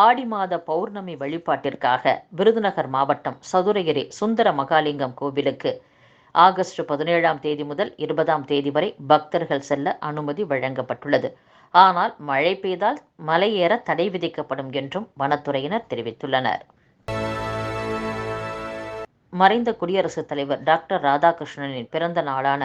ஆடி மாத பௌர்ணமி வழிபாட்டிற்காக விருதுநகர் மாவட்டம் சதுரகிரி சுந்தர மகாலிங்கம் கோவிலுக்கு ஆகஸ்ட் பதினேழாம் தேதி முதல் இருபதாம் தேதி வரை பக்தர்கள் செல்ல அனுமதி வழங்கப்பட்டுள்ளது. ஆனால் மழை பெய்தால் மலையேற தடை விதிக்கப்படும் என்றும் வனத்துறையினர் தெரிவித்துள்ளனர். மறைந்த குடியரசுத் தலைவர் டாக்டர் ராதாகிருஷ்ணனின் பிறந்த நாளான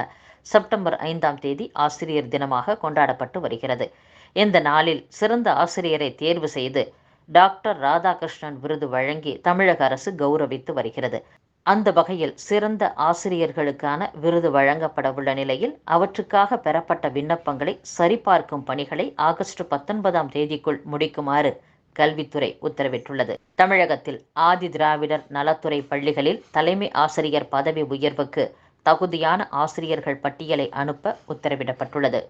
செப்டம்பர் ஐந்தாம் தேதி ஆசிரியர் தினமாக கொண்டாடப்பட்டு வருகிறது. இந்த நாளில் சிறந்த ஆசிரியரை தேர்வு செய்து டாக்டர் ராதாகிருஷ்ணன் விருது வழங்கி தமிழக அரசு கௌரவித்து வருகிறது. அந்த வகையில் சிறந்த ஆசிரியர்களுக்கான விருது வழங்கப்படவுள்ள நிலையில் அவற்றுக்காக பெறப்பட்ட விண்ணப்பங்களை சரிபார்க்கும் பணிகளை ஆகஸ்ட் பத்தொன்பதாம் தேதிக்குள் முடிக்குமாறு கல்வித்துறை உத்தரவிட்டுள்ளது. தமிழகத்தில் ஆதி திராவிடர் நலத்துறை பள்ளிகளில் தலைமை ஆசிரியர் பதவி உயர்வுக்கு தகுதியான ஆசிரியர்கள் பட்டியலை அனுப்ப உத்தரவிடப்பட்டுள்ளது.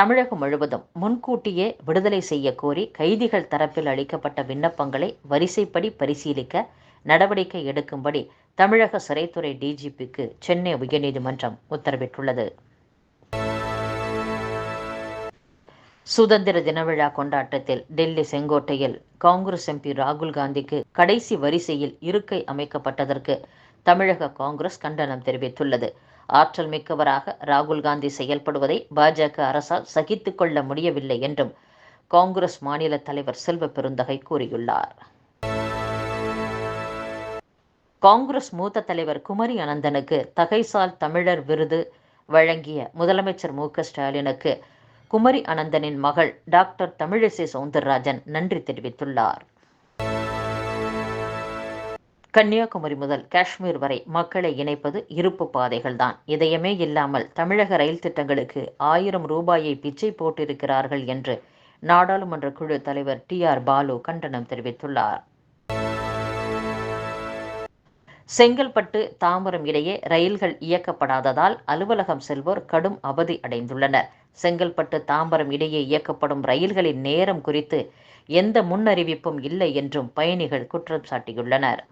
தமிழகம் முழுவதும் முன்கூட்டியே விடுதலை செய்ய கோரி கைதிகள் தரப்பில் அளிக்கப்பட்ட விண்ணப்பங்களை வரிசைப்படி பரிசீலிக்க நடவடிக்கை எடுக்கும்படி தமிழக சிறைத்துறை டிஜிபிக்கு சென்னை உயர்நீதிமன்றம் உத்தரவிட்டுள்ளது. சுதந்திர தினவிழா கொண்டாட்டத்தில் டெல்லி செங்கோட்டையில் காங்கிரஸ் எம்பி ராகுல் காந்திக்கு கடைசி வரிசையில் இருக்கை அமைக்கப்பட்டதற்கு தமிழக காங்கிரஸ் கண்டனம் தெரிவித்துள்ளது. ஆற்றல் மிக்கவராக ராகுல் காந்தி செயல்படுவதை பாஜக அரசால் சகித்து கொள்ள முடியவில்லை என்றும் காங்கிரஸ் மாநில தலைவர் செல்வ பெருந்தகை கூறியுள்ளார். காங்கிரஸ் மூத்த தலைவர் குமரி அனந்தனுக்கு தகைசால் தமிழர் விருது வழங்கிய முதலமைச்சர் மு ஸ்டாலினுக்கு குமரி அனந்தனின் மகள் டாக்டர் தமிழிசை சவுந்தரராஜன் நன்றி தெரிவித்துள்ளார். கன்னியாகுமரி முதல் காஷ்மீர் வரை மக்களை இணைப்பது இருப்பு பாதைகள்தான். இதயமே இல்லாமல் தமிழக ரயில் திட்டங்களுக்கு ஆயிரம் ரூபாயை பிச்சை போட்டிருக்கிறார்கள் என்று நாடாளுமன்ற குழு தலைவர் டி ஆர் பாலு கண்டனம் தெரிவித்துள்ளார். செங்கல்பட்டு தாம்பரம் இடையே ரயில்கள் இயக்கப்படாததால் அலுவலகம் செல்வோர் கடும் அவதி அடைந்துள்ளனர். செங்கல்பட்டு தாம்பரம் இடையே இயக்கப்படும் ரயில்களின் நேரம் குறித்து எந்த முன்னறிவிப்பும் இல்லை என்றும் பயணிகள் குற்றம் சாட்டியுள்ளனர்.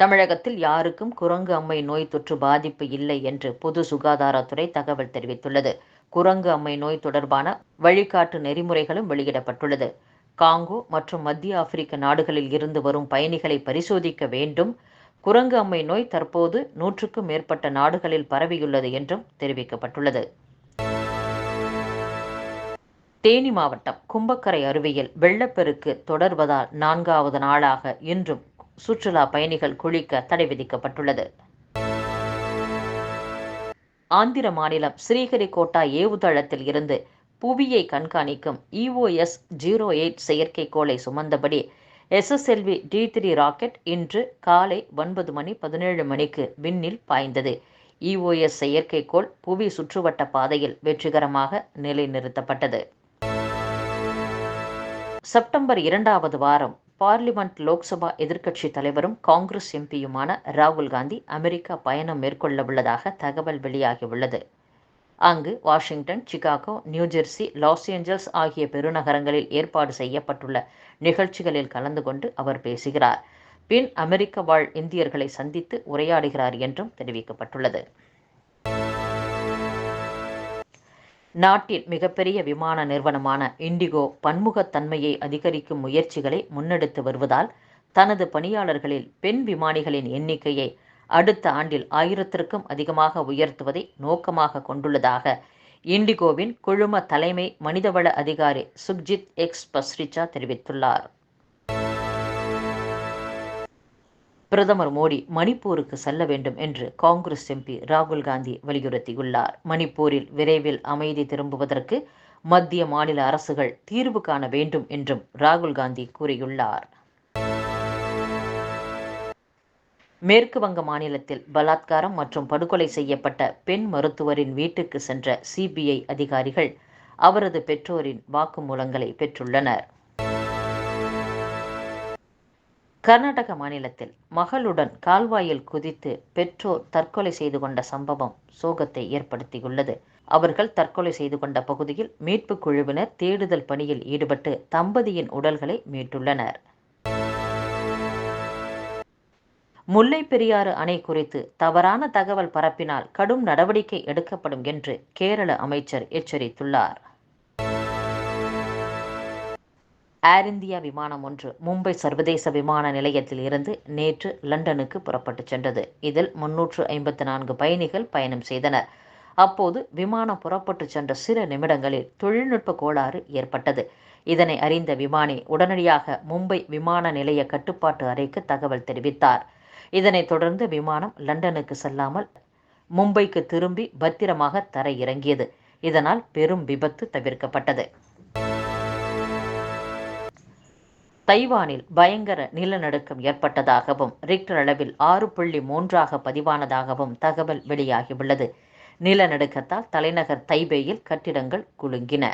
தமிழகத்தில் யாருக்கும் குரங்கு அம்மை நோய் தொற்று பாதிப்பு இல்லை என்று பொது சுகாதாரத்துறை தகவல் தெரிவித்துள்ளது. குரங்கு அம்மை நோய் தொடர்பான வழிகாட்டு நெறிமுறைகளும் வெளியிடப்பட்டுள்ளது. காங்கோ மற்றும் மத்திய ஆப்பிரிக்க நாடுகளில் இருந்து வரும் பயணிகளை பரிசோதிக்க வேண்டும். குரங்கு அம்மை நோய் தற்போது நூற்றுக்கும் மேற்பட்ட நாடுகளில் பரவியுள்ளது என்றும் தெரிவிக்கப்பட்டுள்ளது. தேனி மாவட்டம் கும்பக்கரை அருவியில் வெள்ளப்பெருக்கு தொடர்வதால் நான்காவது நாளாக இன்றும் சுற்றுலா பயணிகள் குளிக்க தடை விதிக்கப்பட்டுள்ளது. ஆந்திர மாநிலம் ஸ்ரீஹரிகோட்டா ஏவுதளத்தில் இருந்து புவியை கண்காணிக்கும் இஓஎஸ் ஜீரோ எயிட் செயற்கைக்கோளை சுமந்தபடி எஸ்எஸ்எல்வி டி த்ரீ ராக்கெட் இன்று காலை ஒன்பது மணி பதினேழு மணிக்கு விண்ணில் பாய்ந்தது. இஓஎஸ் செயற்கைக்கோள் புவி சுற்றுவட்ட பாதையில் வெற்றிகரமாக நிலைநிறுத்தப்பட்டது. செப்டம்பர் இரண்டாவது வாரம் பார்லிமெண்ட் லோக்சபா எதிர்க்கட்சி தலைவரும் காங்கிரஸ் எம்பியுமான ராகுல் காந்தி அமெரிக்கா பயணம் மேற்கொள்ள உள்ளதாக தகவல் வெளியாகியுள்ளது. அங்கு Washington Chicago New Jersey Los Angeles ஆகிய பெருநகரங்களில் ஏற்பாடு செய்யப்பட்டுள்ள நிகழ்ச்சிகளில் கலந்து கொண்டு அவர் பேசுகிறார். பின் அமெரிக்க வாழ் இந்தியர்களை சந்தித்து உரையாடுகிறார் என்றும் தெரிவிக்கப்பட்டுள்ளது. நாட்டின் மிகப்பெரிய விமான நிறுவனமான இண்டிகோ பன்முகத்தன்மையை அதிகரிக்கும் முயற்சிகளை முன்னெடுத்து வருவதால் தனது பணியாளர்களில் பெண் விமானிகளின் எண்ணிக்கையை அடுத்த ஆண்டில் ஆயிரத்திற்கும் அதிகமாக உயர்த்துவதை நோக்கமாக கொண்டுள்ளதாக இண்டிகோவின் குழும தலைமை மனிதவள அதிகாரி சுக்ஜித் எக்ஸ் பஸ்ரிச்சா தெரிவித்துள்ளார். பிரதமர் மோடி மணிப்பூருக்கு செல்ல வேண்டும் என்று காங்கிரஸ் எம்பி ராகுல் காந்தி வலியுறுத்தியுள்ளார். மணிப்பூரில் விரைவில் அமைதி திரும்புவதற்கு மத்திய மாநில அரசுகள் தீர்வு காண வேண்டும் என்றும் ராகுல் காந்தி கூறியுள்ளார். மேற்கு வங்க மாநிலத்தில் பலாத்காரம் மற்றும் படுகொலை செய்யப்பட்ட பெண் மருத்துவரின் வீட்டுக்கு சென்ற சிபிஐ அதிகாரிகள் அவரது பெற்றோரின் வாக்குமூலங்களை பெற்றுள்ளனர். கர்நாடக மாநிலத்தில் மகளுடன் கால்வாயில் குதித்து பெற்றோர் தற்கொலை செய்து கொண்ட சம்பவம் சோகத்தை ஏற்படுத்தியுள்ளது. அவர்கள் தற்கொலை செய்து கொண்ட பகுதியில் மீட்புக் குழுவினர் தேடுதல் பணியில் ஈடுபட்டு தம்பதியின் உடல்களை மீட்டுள்ளனர். முல்லை பெரியாறு அணை குறித்து தவறான தகவல் பரப்பினால் கடும் நடவடிக்கை எடுக்கப்படும் என்று கேரள அமைச்சர் எச்சரித்துள்ளார். ஏர் இந்தியா விமானம் ஒன்று மும்பை சர்வதேச விமான நிலையத்தில் இருந்து நேற்று லண்டனுக்கு புறப்பட்டுச் சென்றது. இதில் முன்னூற்று ஐம்பத்து நான்கு பயணிகள் பயணம் செய்தனர். அப்போது விமானம் புறப்பட்டு சென்ற சில நிமிடங்களில் தொழில்நுட்ப கோளாறு ஏற்பட்டது. இதனை அறிந்த விமானி உடனடியாக மும்பை விமான நிலைய கட்டுப்பாட்டு அறைக்கு தகவல் தெரிவித்தார். இதனைத் தொடர்ந்து விமானம் லண்டனுக்கு செல்லாமல் மும்பைக்கு திரும்பி பத்திரமாக தரை இறங்கியது இதனால் பெரும் விபத்து தவிர்க்கப்பட்டது. தைவானில் பயங்கர நிலநடுக்கம் ஏற்பட்டதாகவும் ரிக்டர் அளவில் ஆறு புள்ளி மூன்றாக பதிவானதாகவும் தகவல் வெளியாகியுள்ளது. நிலநடுக்கத்தால் தலைநகர் தைபேயில் கட்டிடங்கள் குலுங்கின.